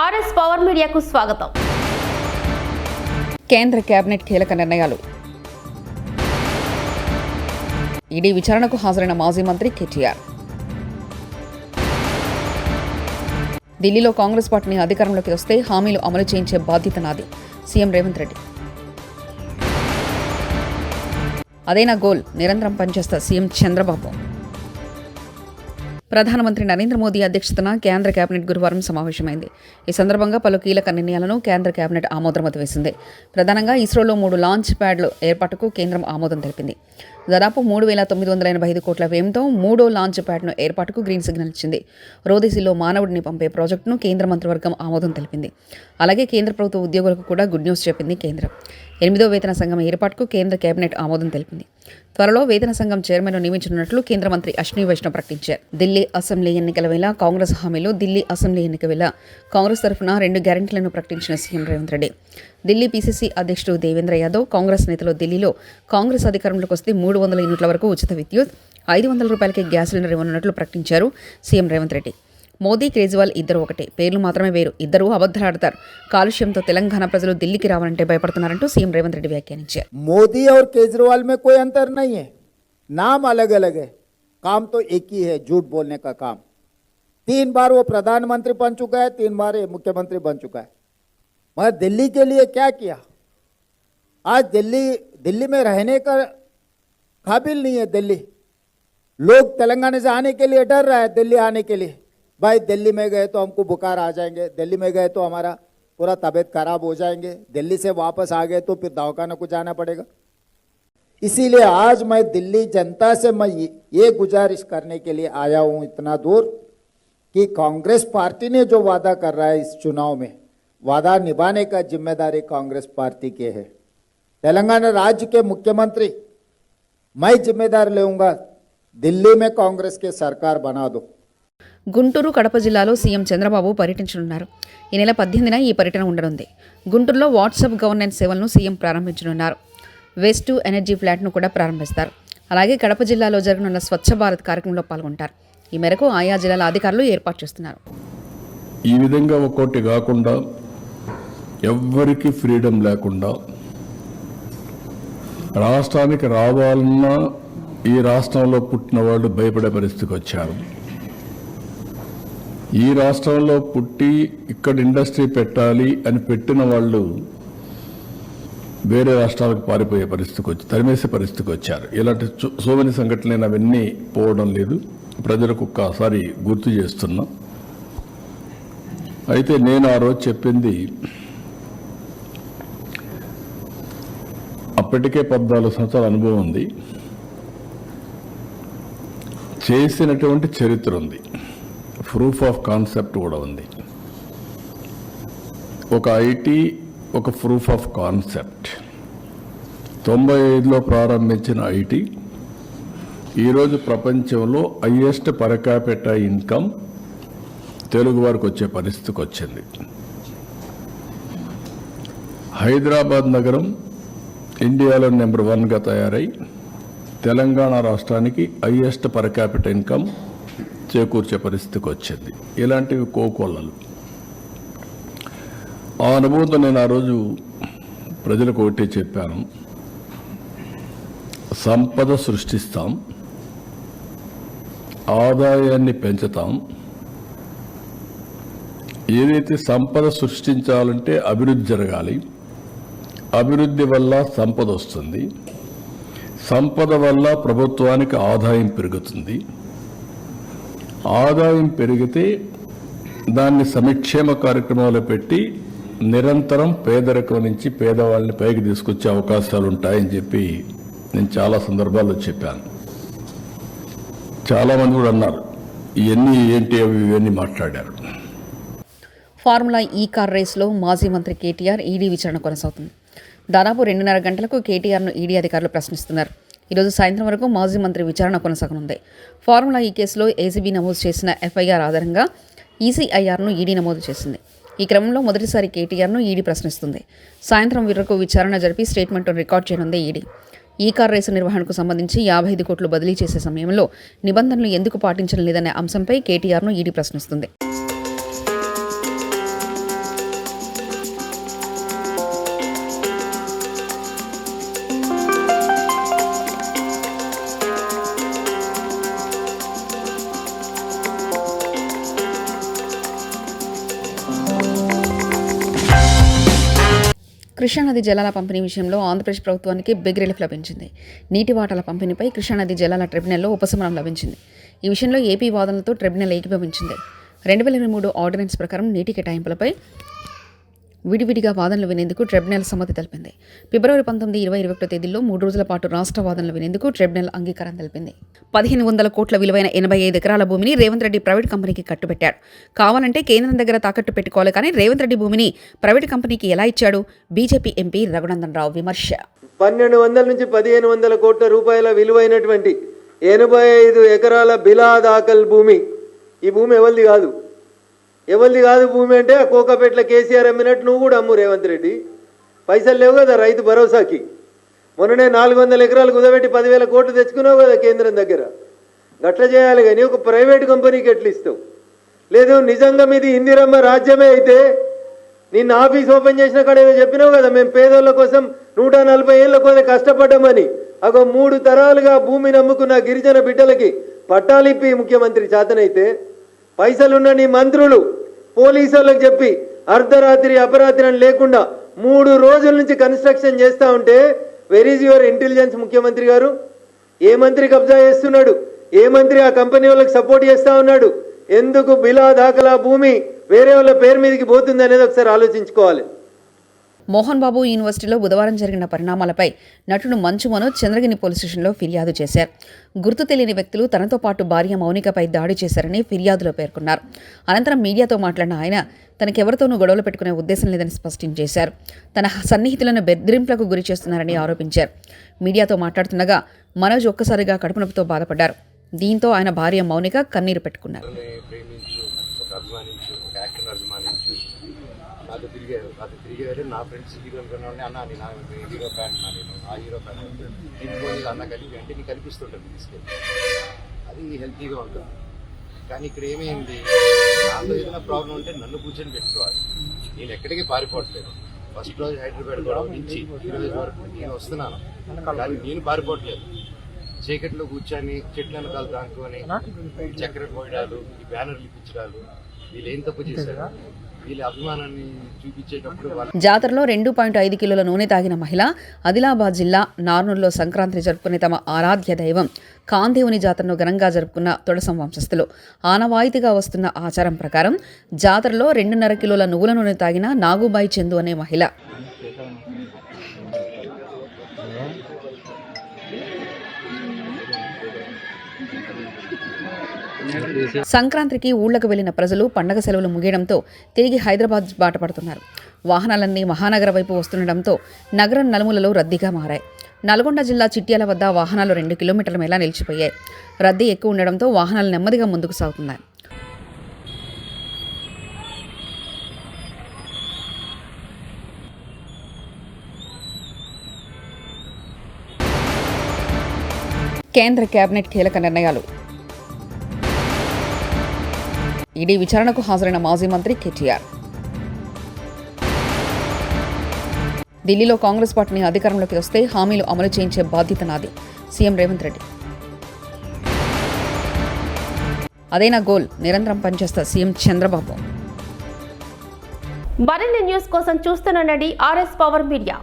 RS power మీడియాకు స్వాగతం. కేంద్ర కేబినెట్ కీలక నిర్ణయాలు. ఈడీ విచారణకు హాజరైన మాజీ మంత్రి కేటీఆర్. ఢిల్లీలో కాంగ్రెస్ పార్టీని అధికారంలోకి వస్తే హామీలు అమలు చేయించే బాధ్యత నాది. సీఎం రేవంత్ రెడ్డి. అదే నా గోల్? నిరంతరం పనిచేస్తా సీఎం చంద్రబాబు. ప్రధానమంత్రి నరేంద్ర మోదీ అధ్యక్షతన కేంద్ర కేబినెట్ గురువారం సమావేశమైంది. ఈ సందర్భంగా పలు కీలక నిర్ణయాలను కేంద్ర కేబినెట్ ఆమోదముద్ర వేసింది. ప్రధానంగా ఇస్రోలో మూడు లాంచ్ ప్యాడ్లు ఏర్పాటుకు కేంద్రం ఆమోదం తెలిపింది. దాదాపు మూడు వేల తొమ్మిది వందల ఎనభై ఐదు కోట్ల వ్యయంతో మూడో లాంచ్ ప్యాడ్ను ఏర్పాటుకు గ్రీన్ సిగ్నల్ ఇచ్చింది. రోదేశీలో మానవుడిని పంపే ప్రాజెక్టును కేంద్ర మంత్రివర్గం ఆమోదం తెలిపింది. అలాగే కేంద్ర ప్రభుత్వ ఉద్యోగులకు కూడా గుడ్ న్యూస్ చెప్పింది కేంద్రం. ఎనిమిదో వేతన సంఘం ఏర్పాటుకు కేంద్ర కేబినెట్ ఆమోదం తెలిపింది. త్వరలో వేతన సంఘం చైర్మన్ను నియమించనున్నట్లు కేంద్ర మంత్రి అశ్విని వైష్ణవ్ ప్రకటించారు. ఢిల్లీ అసెంబ్లీ ఎన్నికల వేళ కాంగ్రెస్ హామీలు ఢిల్లీ అసెంబ్లీ ఎన్నిక వేళ కాంగ్రెస్ తరఫున రెండు గ్యారెంటీలను ప్రకటించిన సీఎం రేవంత్ రెడ్డి. ఢిల్లీ పీసీసీ అధ్యక్షుడు దేవేంద్ర యాదవ్ కాంగ్రెస్ నేతలు ఢిల్లీలో కాంగ్రెస్ అధికారంలోకి వస్తే మూడు వందల యూనిట్ల వరకు ఉచిత విద్యుత్ ఐదు వందల రూపాయలకి గ్యాస్ సిలిండర్ ఇవ్వనున్నట్లు ప్రకటించారు సీఎం రేవంత్ రెడ్డి. మోదీ కేజ్రీవాల్ ఇద్దరు ఒకటే పేర్లు మాత్రమే వేరు ఇద్దరు అబద్ధాలాడతారు కాలుష్యంతో తెలంగాణ ప్రజలు ఢిల్లీకి రావాలంటే భయపడుతున్నారంటూ సీఎం రేవంత్ రెడ్డి వ్యాఖ్యానించారు मोदी और केजरीवाल में कोई अंतर नहीं है नाम अलग अलग है काम तो एक ही है झूठ बोलने का काम तीन बार वो प्रधानमंत्री बन चुका है तीन बार ये मुख्यमंत्री बन चुका है मगर दिल्ली के लिए क्या किया आज दिल्ली दिल्ली में रहने का काबिल नहीं है दिल्ली लोग तेलंगाना से आने के लिए डर रहा है दिल्ली आने के लिए भाई, दिल्ली में गए तो हमको बुखार आ जाएँगे। दिल्ली में गए तो हमारा पूरा तबीयत खराब हो जाएँगे। दिल्ली से वापस आ गए तो फिर दवाखाना को जाना पड़ेगा। इसीलिए आज मैं दिल्ली जनता से मैं ये- गुजारिश करने के लिए आया हूँ इतना दूर कि कांग्रेस पार्टी ने जो वादा कर रहा है इस चुनाव में, वादा निभाने का ज़िम्मेदारी कांग्रेस पार्टी के है। तेलंगाना राज्य के मुख्यमंत्री, मैं जिम्मेदार लेऊँगा, दिल्ली में कांग्रेस के सरकार बना दो। గుంటూరు కడప జిల్లాలో సీఎం చంద్రబాబు పర్యటించనున్నారు. ఈ నెల పద్దెనిమిదిన ఈ పర్యటన ఉండనుంది. గుంటూరులో వాట్సాప్ గవర్నెన్స్ సేవలను సీఎం ప్రారంభించనున్నారు. వేస్ట్ టు ఎనర్జీ ఫ్లాట్ను కూడా ప్రారంభిస్తారు. అలాగే కడప జిల్లాలో జరగనున్న స్వచ్ఛ భారత్ కార్యక్రమంలో పాల్గొంటారు. ఈ మేరకు ఆయా జిల్లాల అధికారులు ఏర్పాటు చేస్తున్నారు. ఈ విధంగా ఒక్కోటి కాకుండా ఎవ్వరికి ఫ్రీడమ్ లేకుండా రాష్ట్రానికి రావాలన్నా ఈ రాష్ట్రంలో పుట్టిన వాళ్ళు భయపడే పరిస్థితికి వచ్చారు. ఈ రాష్ట్రంలో పుట్టి ఇక్కడ ఇండస్ట్రీ పెట్టాలి అని పెట్టిన వాళ్ళు వేరే రాష్ట్రాలకు పారిపోయే పరిస్థితికి వచ్చి తరిమేసే పరిస్థితికి వచ్చారు. ఇలాంటి సోమని సంఘటనలు అవన్నీ పోవడం లేదు. ప్రజలకు ఒక్కసారి గుర్తు చేస్తున్నా. అయితే నేను ఆ రోజు చెప్పింది అప్పటికే పద్నాలుగు సంవత్సరాల అనుభవం ఉంది. చేసినటువంటి చరిత్ర ఉంది. ప్రూఫ్ ఆఫ్ కాన్సెప్ట్ కూడా ఉంది. ఒక ఐటీ ఒక ప్రూఫ్ ఆఫ్ కాన్సెప్ట్ తొంభై ఐదులో ప్రారంభించిన ఐటీ ఈరోజు ప్రపంచంలో హయ్యెస్ట్ పరకాపెట్ట ఇన్కమ్ తెలుగు వారికి వచ్చే పరిస్థితికి వచ్చింది. హైదరాబాద్ నగరం ఇండియాలో నెంబర్ వన్గా తయారై తెలంగాణ రాష్ట్రానికి హయ్యెస్ట్ పర్ ఇన్కమ్ చేకూర్చే పరిస్థితికి వచ్చింది. ఇలాంటివి కోకొల్లలు ఆ అనుభవంతో నేను ఆ రోజు ప్రజలకు ఒకటే చెప్పాను. సంపద సృష్టిస్తాం. ఆదాయాన్ని పెంచుతాం. ఏదైతే సంపద సృష్టించాలంటే అభివృద్ధి జరగాలి. అభివృద్ధి వల్ల సంపద వస్తుంది. సంపద వల్ల ప్రభుత్వానికి ఆదాయం పెరుగుతుంది. ఆదాయం పెరిగితే దాన్ని సమిక్షేమ కార్యక్రమాలు పెట్టి నిరంతరం పేదరికం నుంచి పేదవాళ్ళని పైకి తీసుకొచ్చే అవకాశాలు ఉంటాయని చెప్పి నేను చాలా సందర్భాల్లో చెప్పాను. చాలామంది కూడా అన్నారు ఇవన్నీ ఏంటి అవి ఇవన్నీ మాట్లాడారు. ఫార్ములా ఈ కార్ రేసులో మాజీ మంత్రి కేటీఆర్ ఈడీ విచారణ కొనసాగుతుంది. దాదాపు రెండున్నర గంటలకు కేటీఆర్ను ఈడీ అధికారులు ప్రశ్నిస్తున్నారు. ఈరోజు సాయంత్రం వరకు మాజీ మంత్రి విచారణ కొనసాగనుంది. ఫార్ములా ఈ కేసులో ఏసీబీ నమోదు చేసిన ఎఫ్ఐఆర్ ఆధారంగా ఈసీఐఆర్ను ఈడీ నమోదు చేసింది. ఈ క్రమంలో మొదటిసారి కేటీఆర్ను ఈడీ ప్రశ్నిస్తుంది. సాయంత్రం వీరకు విచారణ జరిపి స్టేట్మెంట్ను రికార్డ్ చేయనుంది ఈడీ. ఈ కార్ రేసు నిర్వహణకు సంబంధించి యాభై ఐదు కోట్లు బదిలీ చేసే సమయంలో నిబంధనలు ఎందుకు పాటించడం లేదనే అంశంపై కేటీఆర్ను ఈడీ ప్రశ్నిస్తుంది. కృష్ణానది జలాల పంపిణీ విషయంలో ఆంధ్రప్రదేశ్ ప్రభుత్వానికి బిగ్ రిలీఫ్ లభించింది. నీటి వాటాల పంపిణీపై కృష్ణానది జలాల ట్రిబ్యునల్లో ఉపశమనం లభించింది. ఈ విషయంలో ఏపీ వాదనలతో ట్రిబ్యునల్ ఏకీభవించింది. రెండు వేల ఇరవై మూడు ఆర్డినెన్స్ ప్రకారం నీటి కేటాయింపులపై విడివిడిగా వాదనలు వినేందుకు ట్రిబ్యునల్ సమ్మతి తెలిపింది. ఫిబ్రవరి పంతొమ్మిది ఇరవై ఇరవై ఒకటో తేదీల్లో మూడు రోజుల పాటు రాష్ట్ర వాదనలు వినేందుకు ట్రిబ్యునల్ అంగీకారం తెలిపింది. పదిహేను వందల కోట్ల విలువైన ఎనభై ఐదు ఎకరాల భూమిని రేవంత్ రెడ్డి ప్రైవేట్ కంపెనీకి కట్టుబెట్టాడు. కావాలంటే కేంద్రం దగ్గర తాకట్టు పెట్టుకోవాలి కానీ రేవంత్ రెడ్డి భూమిని ప్రైవేట్ కంపెనీకి ఎలా ఇచ్చాడు? బీజేపీ ఎంపీ రఘునందన్ రావు విమర్శ. పన్నెండు వందల నుంచి పదిహేను వందల కోట్ల రూపాయల విలువైనటువంటి ఎనభై ఐదు ఎకరాల బిలా దాఖల్ భూమి. ఈ భూమి ఎవరిది కాదు. ఎవరిది కాదు భూమి అంటే ఆ కేసీఆర్ అమ్మినట్టు నువ్వు కూడా అమ్ము రేవంత్ రెడ్డి. పైసలు లేవు కదా రైతు భరోసాకి. మొన్ననే నాలుగు వందల ఎకరాలు కుదబెట్టి పదివేల కోట్లు తెచ్చుకున్నావు కదా కేంద్రం దగ్గర. గట్ల చేయాలి కానీ ఒక ప్రైవేట్ కంపెనీకి ఎట్లు ఇస్తావు? లేదు నిజంగా మీది ఇందిరమ్మ రాజ్యమే అయితే నిన్న ఆఫీస్ ఓపెన్ చేసిన కాడ ఏదో చెప్పినావు కదా మేము పేదోళ్ళ కోసం నూట నలభై ఏళ్ళ కోసం కష్టపడ్డామని. ఒక మూడు తరాలుగా భూమిని నమ్ముకున్న గిరిజన బిడ్డలకి పట్టాలిప్పి ముఖ్యమంత్రి చేతనైతే పైసలున్న నీ మంత్రులు పోలీసు వాళ్ళకి చెప్పి అర్ధరాత్రి అపరాత్రి అని లేకుండా మూడు రోజుల నుంచి కన్స్ట్రక్షన్ చేస్తా ఉంటే వెర్ ఈజ్ యువర్ ఇంటెలిజెన్స్ ముఖ్యమంత్రి గారు? ఏ మంత్రి కబ్జా చేస్తున్నాడు? ఏ మంత్రి ఆ కంపెనీ వాళ్ళకి సపోర్ట్ చేస్తా ఉన్నాడు? ఎందుకు బిలా దాఖలా భూమి వేరే వాళ్ళ పేరు మీదకి పోతుంది అనేది ఒకసారి ఆలోచించుకోవాలి. మోహన్ బాబు యూనివర్సిటీలో బుధవారం జరిగిన పరిణామాలపై నటుడు మంచు మనోజ్ చంద్రగిరి పోలీస్ స్టేషన్లో ఫిర్యాదు చేశారు. గుర్తు తెలియని వ్యక్తులు తనతో పాటు భార్య మౌనికపై దాడి చేశారని ఫిర్యాదులో పేర్కొన్నారు. అనంతరం మీడియాతో మాట్లాడిన ఆయన తనకెవరితోనూ గొడవలు పెట్టుకునే ఉద్దేశం లేదని స్పష్టం చేశారు. తన సన్నిహితులను బెదిరింపులకు గురి చేస్తున్నారని ఆరోపించారు. మీడియాతో మాట్లాడుతుండగా మనోజ్ ఒక్కసారిగా కడుపు నొప్పితో బాధపడ్డారు. దీంతో ఆయన భార్య మౌనిక కన్నీరు పెట్టుకున్నారు నన్ను ప్రేమించు ఒక అభిమానించు ఒక యాక్టర్ని అభిమానించు తిరిగారు. అది తిరిగి వెళ్ళి నా ఫ్రెండ్స్ హీరోలు కొన్నాడు అన్న నేను ఆ హీరో ఫ్యాన్ నా నేను ఆ హీరో ఫ్యాన్ నేను పోయి అన్న కలిపి అంటే నీకు కనిపిస్తుంటుంది తీసుకెళ్ళి. అది హెల్తీగా ఉంటుంది. కానీ ఇక్కడ ఏమైంది? నాతో ఏదైనా ప్రాబ్లం ఉంటే నన్ను కూర్చొని పెట్టుకోవాలి. నేను ఎక్కడికి పారిపోవట్లేదు. ఫస్ట్ రోజు హైదరాబాద్ గొడవ నుంచి ఈ రోజు వరకు నేను వస్తున్నాను. కానీ నేను పారిపోవట్లేదు. చీకట్లో కూర్చొని చెట్లను వెనకాల దాక్కుని చక్కెర పోయడాలు ఈ బ్యానర్లు ఇప్పించడాలు వీళ్ళు ఏం తప్పు చేశారు? వీళ్ళ అభిమానాన్ని చూపించేటప్పుడు జాతరలో రెండు పాయింట్ ఐదు కిలోల నూనె తాగిన మహిళ ఆదిలాబాద్ జిల్లా నార్నూల్లో సంక్రాంతి జరుపుకునే తమ ఆరాధ్య దైవం కాందేవుని జాతరను ఘనంగా జరుపుకున్న తొడసం వంశస్థులు. ఆనవాయితీగా వస్తున్న ఆచారం ప్రకారం జాతరలో రెండున్నర కిలోల నువ్వుల నూనె తాగిన నాగుబాయి చందు అనే మహిళ సంక్రాంతికి ఊళ్ళకు వెళ్ళిన ప్రజలు పండగ సెలవులు ముగియడంతో తిరిగి హైదరాబాద్ బాట పడుతున్నారు. వాహనాలన్నీ మహానగర వైపు వస్తుండటంతో నగరం నలుమూలలో రద్దీగా మారాయి. నల్గొండ జిల్లా చిట్యాల వద్ద వాహనాలు రెండు కిలోమీటర్ల మేళ నిలిచిపోయాయి. రద్దీ ఎక్కువ ఉండడంతో వాహనాలు నెమ్మదిగా ముందుకు సాగుతున్నాయి. కేంద్ర కేబినెట్ కీలక నిర్ణయాలు. ఈడీ విచారణకు హాజరైన మాజీ మంత్రి కేటీఆర్. ఢిల్లీలో కాంగ్రెస్ పార్టీని అధికారంలోకి వస్తే హామీలు అమలు చేయించే బాధ్యత నాది. సీఎం రేవంత్ రెడ్డి. అదే నా గోల్ నిరంతరం పనిచేస్తా సీఎం చంద్రబాబు. మరిన్ని న్యూస్ కోసం చూస్తూనండి ఆర్ఎస్ పవర్ మీడియా.